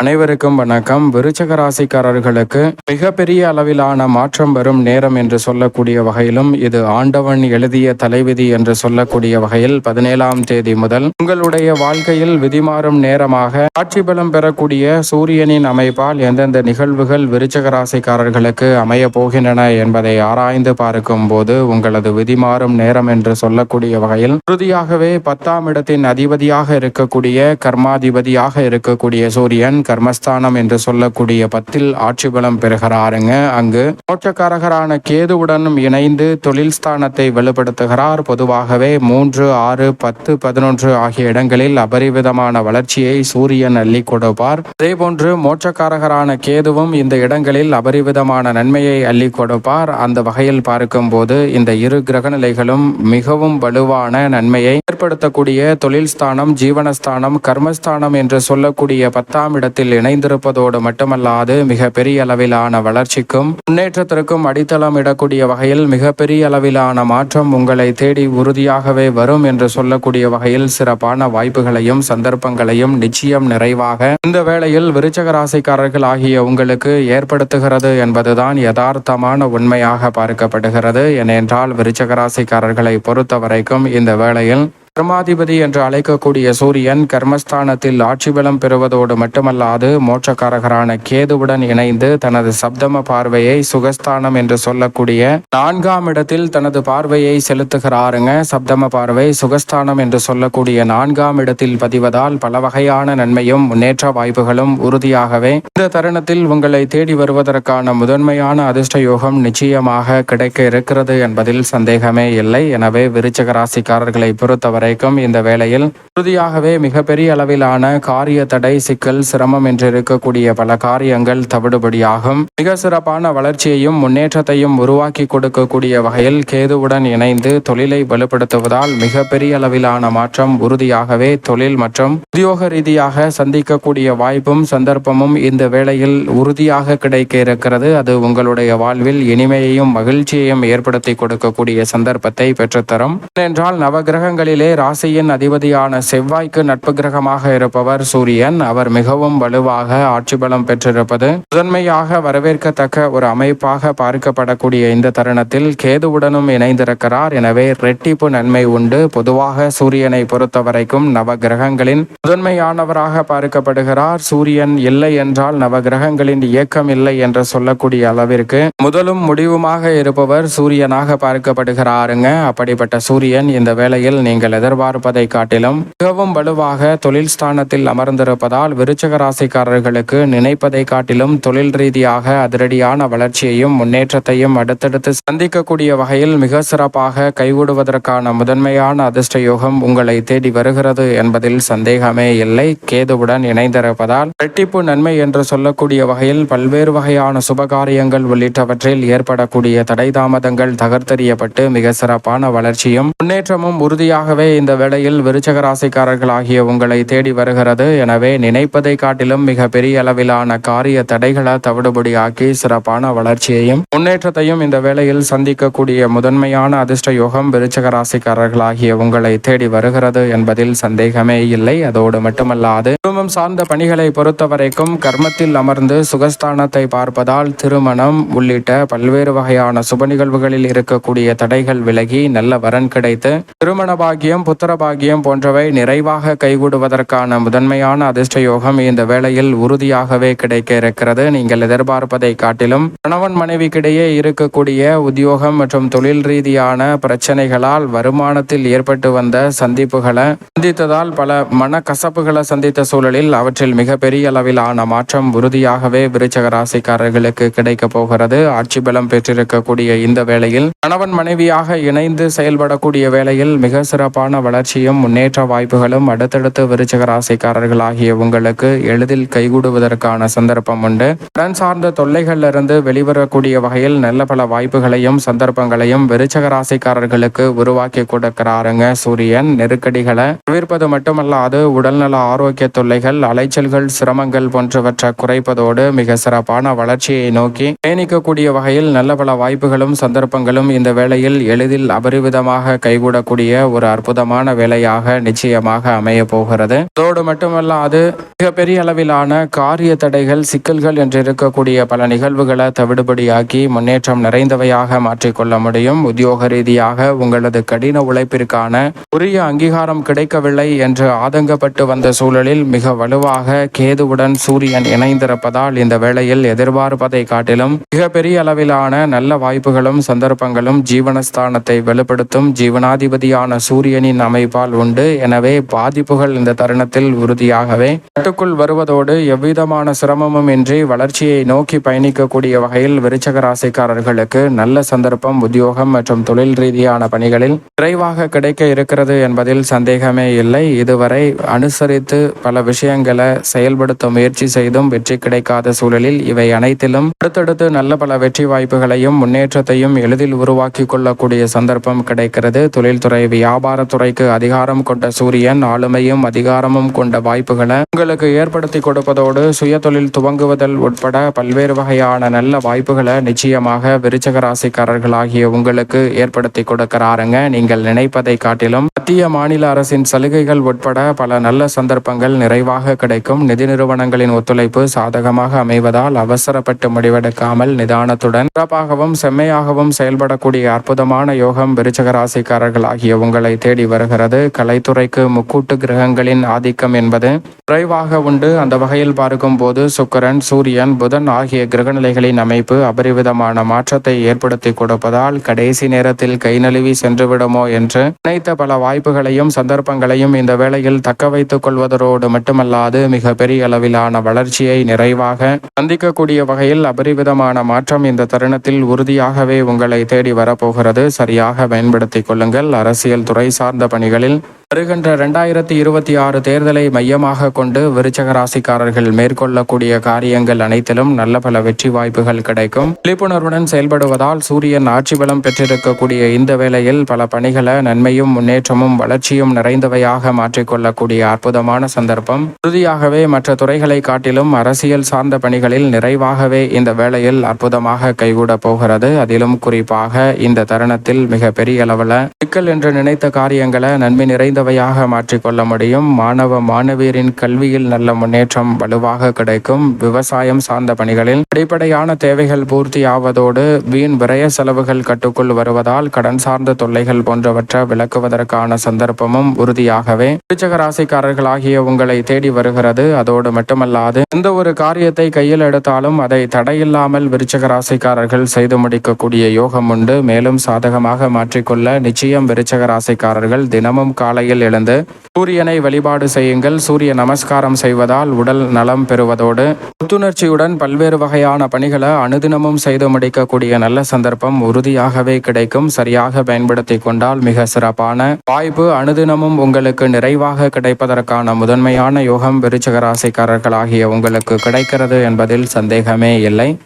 அனைவருக்கும் வணக்கம். விருச்சக ராசிக்காரர்களுக்கு மிகப்பெரிய அளவிலான மாற்றம் வரும் நேரம் என்று சொல்லக்கூடிய வகையிலும் இது ஆண்டவன் எழுதிய தலைவிதி என்று சொல்லக்கூடிய வகையில் பதினேழாம் தேதி முதல் உங்களுடைய வாழ்க்கையில் விதிமாறும் நேரமாக ஆட்சி பலம் பெறக்கூடிய சூரியனின் அமைப்பால் எந்தெந்த நிகழ்வுகள் விருச்சக ராசிக்காரர்களுக்கு அமைய போகின்றன என்பதை ஆராய்ந்து பார்க்கும் போது உங்களது விதிமாறும் நேரம் என்று சொல்லக்கூடிய வகையில் உறுதியாகவே பத்தாம் இடத்தின் அதிபதியாக இருக்கக்கூடிய கர்மாதிபதியாக இருக்கக்கூடிய சூரியன் கர்மஸ்தானம் என்று சொல்லக்கூடிய பத்தில் ஆட்சி பலம் பெறுகிறாருங்க. அங்கு மோட்சக்காரகரான கேதுவுடனும் இணைந்து தொழில் ஸ்தானத்தை வலுப்படுத்துகிறார் பொதுவாகவே மூன்று ஆறு பத்து பதினொன்று ஆகிய இடங்களில் அபரிவிதமான வளர்ச்சியை சூரியன் அள்ளி கொடுப்பார். அதேபோன்று மோட்சக்காரகரான கேதுவும் இந்த இடங்களில் அபரிவிதமான நன்மையை அள்ளி கொடுப்பார். அந்த வகையில் பார்க்கும்போது இந்த இரு கிரகநிலைகளும் மிகவும் வலுவான நன்மையை ஏற்படுத்தக்கூடிய தொழில் ஸ்தானம் ஜீவனஸ்தானம் கர்மஸ்தானம் என்று சொல்லக்கூடிய பத்தாம் இடத்தில் இணைந்திருப்பதோடு மட்டுமல்லாது மிக பெரிய அளவிலான வளர்ச்சிக்கும் முன்னேற்றத்திற்கும் அடித்தளம் இடக்கூடிய வகையில் மிக பெரிய அளவிலான மாற்றம் உங்களை தேடி உறுதியாகவே வரும் என்று சொல்லக்கூடிய வகையில் சிறப்பான வாய்ப்புகளையும் சந்தர்ப்பங்களையும் நிச்சயம் நிறைவாக இந்த வேளையில் விருச்சக ராசிக்காரர்கள் ஆகிய உங்களுக்கு ஏற்படுத்துகிறது என்பதுதான் யதார்த்தமான உண்மையாக பார்க்கப்படுகிறது. ஏனென்றால் விருச்சக ராசிக்காரர்களை பொறுத்த வரைக்கும் இந்த வேளையில் கர்மாதிபதி என்று அழைக்கக்கூடிய சூரியன் கர்மஸ்தானத்தில் ஆட்சி பலம் பெறுவதோடு மட்டுமல்லாது மோட்சக்காரகரான கேதுவுடன் இணைந்து தனது சப்தம பார்வையை சுகஸ்தானம் என்று சொல்லக்கூடிய நான்காம் இடத்தில் தனது பார்வையை செலுத்துகிறாருங்க. சப்தம பார்வை சுகஸ்தானம் என்று சொல்லக்கூடிய நான்காம் இடத்தில் பதிவதால் பல வகையான நன்மையும் முன்னேற்ற வாய்ப்புகளும் உறுதியாகவே. இந்த தருணத்தில் உங்களை தேடி வருவதற்கான முதன்மையான அதிர்ஷ்ட யோகம் நிச்சயமாக கிடைக்க இருக்கிறது என்பதில் சந்தேகமே இல்லை. எனவே விருச்சக ராசிக்காரர்களை பொறுத்தவரை கிடைக்கும் இந்த வேளையில் உறுதியாகவே மிகப்பெரிய அளவிலான காரிய தடை சிக்கல் சிரமம் என்று இருக்கக்கூடிய பல காரியங்கள் தவிடுபடியாகும். மிக சிறப்பான வளர்ச்சியையும் முன்னேற்றத்தையும் உருவாக்கி கொடுக்கக்கூடிய வகையில் கேதுவுடன் இணைந்து தொழிலை வலுப்படுத்துவதால் மிகப்பெரிய அளவிலான மாற்றம் உறுதியாகவே தொழில் மற்றும் உத்தியோக ரீதியாக சந்திக்கக்கூடிய வாய்ப்பும் சந்தர்ப்பமும் இந்த வேளையில் உறுதியாக கிடைக்க இருக்கிறது. அது உங்களுடைய வாழ்வில் இனிமையையும் மகிழ்ச்சியையும் ஏற்படுத்தி கொடுக்கக்கூடிய சந்தர்ப்பத்தை பெற்றுத்தரும். ஏனென்றால் நவகிரகங்களிலே ராசியின் அதிபதியான செவ்வாய்க்கு நட்பு கிரகமாக இருப்பவர் சூரியன். அவர் மிகவும் வலுவாக ஆட்சி பலம் பெற்றிருப்பது முதன்மையாக வரவேற்கத்தக்க ஒரு அமைப்பாக பார்க்கப்படக்கூடிய இந்த தருணத்தில் கேதுவுடனும் இணைந்திருக்கிறார். எனவே ரெட்டிப்பு நன்மை உண்டு. பொதுவாக சூரியனை பொறுத்தவரைக்கும் நவ கிரகங்களின் முதன்மையானவராக பார்க்கப்படுகிறார். சூரியன் இல்லை என்றால் நவ கிரகங்களின் இயக்கம் இல்லை என்று சொல்லக்கூடிய அளவிற்கு முதலும் முடிவுமாக இருப்பவர் சூரியனாக பார்க்கப்படுகிறாருங்க. அப்படிப்பட்ட சூரியன் இந்த வேளையில் நீங்கள் எதிர்பார்ப்பதை காட்டிலும் மிகவும் வலுவாக தொழில் ஸ்தானத்தில் அமர்ந்திருப்பதால் விருச்சக ராசிக்காரர்களுக்கு நினைப்பதை காட்டிலும் தொழில் ரீதியாக அதிரடியான வளர்ச்சியையும் முன்னேற்றத்தையும் அடுத்தடுத்து சந்திக்கக்கூடிய வகையில் மிக சிறப்பாக கைவிடுவதற்கான முதன்மையான அதிர்ஷ்ட யோகம் உங்களை தேடி வருகிறது என்பதில் சந்தேகமே இல்லை. கேதுவுடன் இணைந்திருப்பதால் இரட்டிப்பு நன்மை என்று சொல்லக்கூடிய வகையில் பல்வேறு வகையான சுபகாரியங்கள் உள்ளிட்டவற்றில் ஏற்படக்கூடிய தடை தாமதங்கள் தகர்த்தெறியப்பட்டு மிக சிறப்பான வளர்ச்சியும் முன்னேற்றமும் உறுதியாகவே இந்த வேளையில் விருச்சக ராசிக்காரர்கள் ஆகிய உங்களை தேடி வருகிறது. எனவே நினைப்பதை காட்டிலும் மிக பெரிய அளவிலான காரிய தடைகளை தவிடுபடியாக்கி சிறப்பான வளர்ச்சியையும் முன்னேற்றத்தையும் இந்த வேளையில் சந்திக்கக்கூடிய முதன்மையான அதிர்ஷ்ட யோகம் விருச்சக ராசிக்காரர்கள் ஆகிய உங்களை தேடி வருகிறது என்பதில் சந்தேகமே இல்லை. அதோடு மட்டுமல்லாது குடும்பம் சார்ந்த பணிகளை பொறுத்தவரைக்கும் கர்மத்தில் அமர்ந்து சுகஸ்தானத்தை பார்ப்பதால் திருமணம் உள்ளிட்ட பல்வேறு வகையான சுப நிகழ்வுகளில் இருக்கக்கூடிய தடைகள் விலகி நல்ல வரன் கிடைத்து திருமண பாகியம் புத்திர பாகியம் போன்றவை நிறைவாக கைகூடுவதற்கான முதன்மையான அதிர்ஷ்ட யோகம் இந்த வேளையில் உறுதியாகவே கிடைக்க இருக்கிறது. நீங்கள் எதிர்பார்ப்பதை காட்டிலும் கணவன் மனைவிக்கிடையே இருக்கக்கூடிய உத்தியோகம் மற்றும் தொழில் ரீதியான பிரச்சனைகளால் வருமானத்தில் ஏற்பட்டு வந்த சந்திப்புகளை சந்தித்ததால் பல மனக்கசப்புகளை சந்தித்த சூழலில் அவற்றில் மிகப்பெரிய அளவிலான மாற்றம் உறுதியாகவே விருச்சக ராசிக்காரர்களுக்கு கிடைக்கப் போகிறது. ஆட்சி பலம் பெற்றிருக்கக்கூடிய இந்த வேளையில் கணவன் மனைவியாக இணைந்து செயல்படக்கூடிய வேளையில் மிக சிறப்பான வளர்ச்சியும் முன்னேற்ற வாய்ப்புகளும் அடுத்தடுத்து விருச்சக ராசிக்காரர்கள் ஆகிய உங்களுக்கு எளிதில் கைகூடுவதற்கான சந்தர்ப்பம் உண்டு. கடன் சார்ந்த தொல்லைகளிலிருந்து வெளிவரக்கூடிய வகையில் நல்ல பல வாய்ப்புகளையும் சந்தர்ப்பங்களையும் விருச்சக ராசிக்காரர்களுக்கு உருவாக்கி கொடுக்கிறாருங்க சூரியன். நெருக்கடிகளை தவிர்ப்பது மட்டுமல்லாது உடல்நல ஆரோக்கிய தொல்லைகள் அலைச்சல்கள் சிரமங்கள் போன்றவற்றை குறைப்பதோடு மிக சிறப்பான வளர்ச்சியை நோக்கி பயணிக்கக்கூடிய வகையில் நல்ல பல வாய்ப்புகளும் சந்தர்ப்பங்களும் இந்த வேளையில் எளிதில் அபரிவிதமாக கைகூடக்கூடிய ஒரு அற்புதமான வேலையாக நிச்சயமாக அமைய போகிறது. அதோடு மட்டுமல்லாது மிகப்பெரிய அளவிலான காரிய தடைகள் சிக்கல்கள் என்று இருக்கக்கூடிய பல நிகழ்வுகளை தவிடுபடியாக்கி முன்னேற்றம் நிறைந்தவையாக மாற்றிக்கொள்ள முடியும். உத்தியோக ரீதியாக உங்களது கடின உழைப்பிற்கான உரிய அங்கீகாரம் கிடைக்கவில்லை என்று ஆதங்கப்பட்டு வந்த சூழலில் மிக வலுவாக கேதுவுடன் சூரியன் இணைந்திருப்பதால் இந்த வேளையில் எதிர்பார்ப்பதை காட்டிலும் மிகப்பெரிய அளவிலான நல்ல வாய்ப்புகளும் சந்தர்ப்பங்களும் ஜீவனஸ்தானத்தை வெளிப்படுத்தும் ஜீவனாதிபதியான சூரியனின் அமைப்பால் உண்டு. எனவே பாதிப்புகள் இந்த தருணத்தில் உறுதியாகவே கட்டுக்குள் வருவதோடு எவ்விதமான சிரமமும் இன்றி வளர்ச்சியை நோக்கி பயணிக்கக்கூடிய வகையில் விருச்சக ராசிக்காரர்களுக்கு நல்ல சந்தர்ப்பம் உத்தியோகம் மற்றும் தொழில் ரீதியான பணிகளில் விரைவாக கிடைக்க இருக்கிறது என்பதில் சந்தேகமே இல்லை. இதுவரை அனுசரித்து பல விஷயங்களை செயல்படுத்த முயற்சி செய்தும் வெற்றி கிடைக்காத சூழலில் இவை அனைத்திலும் அடுத்தடுத்து நல்ல பல வெற்றி வாய்ப்புகளையும் முன்னேற்றத்தையும் எளிதில் உருவாக்கி கொள்ளக்கூடிய சந்தர்ப்பம் கிடைக்கிறது. தொழில்துறை வியாபாரத்துறைக்கு அதிகாரம் கொண்ட சூரியன் ஆளுமையும் அதிகாரமும் கொண்ட வாய்ப்புகளை உங்களுக்கு ஏற்படுத்தி கொடுப்பதோடு சுய தொழில் துவங்குவதல் உட்பட பல்வேறு வகையான நல்ல வாய்ப்புகளை நிச்சயமாக விருச்சக ராசிக்காரர்களாகிய உங்களுக்கு ஏற்படுத்தி கொடுக்கிறாருங்க. நீங்கள் நினைப்பதை காட்டிலும் மத்திய மாநில அரசின் சலுகைகள் உட்பட பல நல்ல சந்தர்ப்பங்கள் நிறைவாக கிடைக்கும். நிதி நிறுவனங்களின் ஒத்துழைப்பு சாதகமாக அமைவதால் அவசரப்பட்டு முடிவெடுக்காமல் நிதானத்துடன் சிறப்பாகவும் செம்மையாகவும் செயல்படக்கூடிய அற்புதமான யோகம் விருச்சக ராசிக்காரர்கள் ஆகிய உங்களை தேடி வருகிறது. கலைத்துறைக்கு முக்கூட்டு கிரகங்களின் ஆதிக்கம் என்பது குறைவாக உண்டு. அந்த வகையில் பார்க்கும் போது சுக்கரன் சூரியன் புதன் ஆகிய கிரகநிலைகளின் அமைப்பு அபரிவிதமான மாற்றத்தை ஏற்படுத்தி கொடுப்பதால் கடைசி நேரத்தில் கை நழுவி சென்றுவிடுமோ என்று நினைத்த பல வாய்ப்புகளையும் சந்தர்ப்பங்களையும் இந்த வேளையில் தக்க வைத்துக் கொள்வதோடு மட்டுமல்லாது மிக பெரிய அளவிலான வளர்ச்சியை நிறைவாக சந்திக்கக்கூடிய வகையில் அபரிவிதமான மாற்றம் இந்த தருணத்தில் உறுதியாகவே உங்களை தேடி வரப்போகிறது. சரியாக பயன்படுத்திக் கொள்ளுங்கள். அரசியல் துறை சார்ந்த பணிகளில் வருகின்ற இரண்டாயிரத்தி இருபத்தி ஆறு தேர்தலை மையமாக கொண்டு விருச்சக ராசிக்காரர்கள் மேற்கொள்ளக்கூடிய காரியங்கள் அனைத்திலும் நல்ல பல வெற்றி வாய்ப்புகள் கிடைக்கும். விழிப்புணர்வுடன் செயல்படுவதால் சூரியன் ஆட்சி பலம் பெற்றிருக்கக்கூடிய இந்த வேளையில் பல பணிகளை நன்மையும் முன்னேற்றமும் வளர்ச்சியும் நிறைந்தவையாக மாற்றிக்கொள்ளக்கூடிய அற்புதமான சந்தர்ப்பம். உறுதியாகவே மற்ற துறைகளை காட்டிலும் அரசியல் சார்ந்த பணிகளில் நிறைவாகவே இந்த வேளையில் அற்புதமாக கைகூட போகிறது. அதிலும் குறிப்பாக இந்த தருணத்தில் மிக பெரிய அளவில் சிக்கல் என்று நினைத்த காரியங்களை நன்மை நிறைந்தவையாக மாற்றிக்கொள்ள முடியும். மாணவ மாணவியரின் கல்வியில் நல்ல முன்னேற்றம் வலுவாக கிடைக்கும். விவசாயம் சார்ந்த பணிகளில் அடிப்படையான தேவைகள் பூர்த்தி ஆவதோடு வீண் விரய செலவுகள் கட்டுக்குள் வருவதால் கடன் சார்ந்த தொல்லைகள் போன்றவற்றை விளக்குவதற்கான சந்தர்ப்பமும் உறுதியாகவே. விருச்சக ராசிக்காரர்களாகிய உங்களை தேடி வருகிறது. அதோடு மட்டுமல்லாது எந்த ஒரு காரியத்தை கையில் எடுத்தாலும் அதை தடையில்லாமல் விருச்சக ராசிக்காரர்கள் செய்து முடிக்கக்கூடிய யோகம் உண்டு. மேலும் சாதகமாக மாற்றிக்கொள்ள நிச்சயம் விருச்சக ராசிக்காரர்கள் தினமும் காலையில் எழுந்து சூரியனை வழிபாடு செய்யுங்கள். சூரிய நமஸ்காரம் செய்வதால் உடல் நலம் பெறுவதோடு புத்துணர்ச்சியுடன் பல்வேறு வகையான பணிகளை அனுதினமும் செய்து முடிக்கக்கூடிய நல்ல சந்தர்ப்பம் உறுதியாகவே கிடைக்கும். சரியாக பயன்படுத்தி கொண்டால் மிக சிறப்பான வாய்ப்பு அனுதினமும் உங்களுக்கு நிறைவாக கிடைப்பதற்கான முதன்மையான யோகம் விருச்சக ராசிக்காரர்களாகிய உங்களுக்கு கிடைக்கிறது என்பதில் சந்தேகமே இல்லை.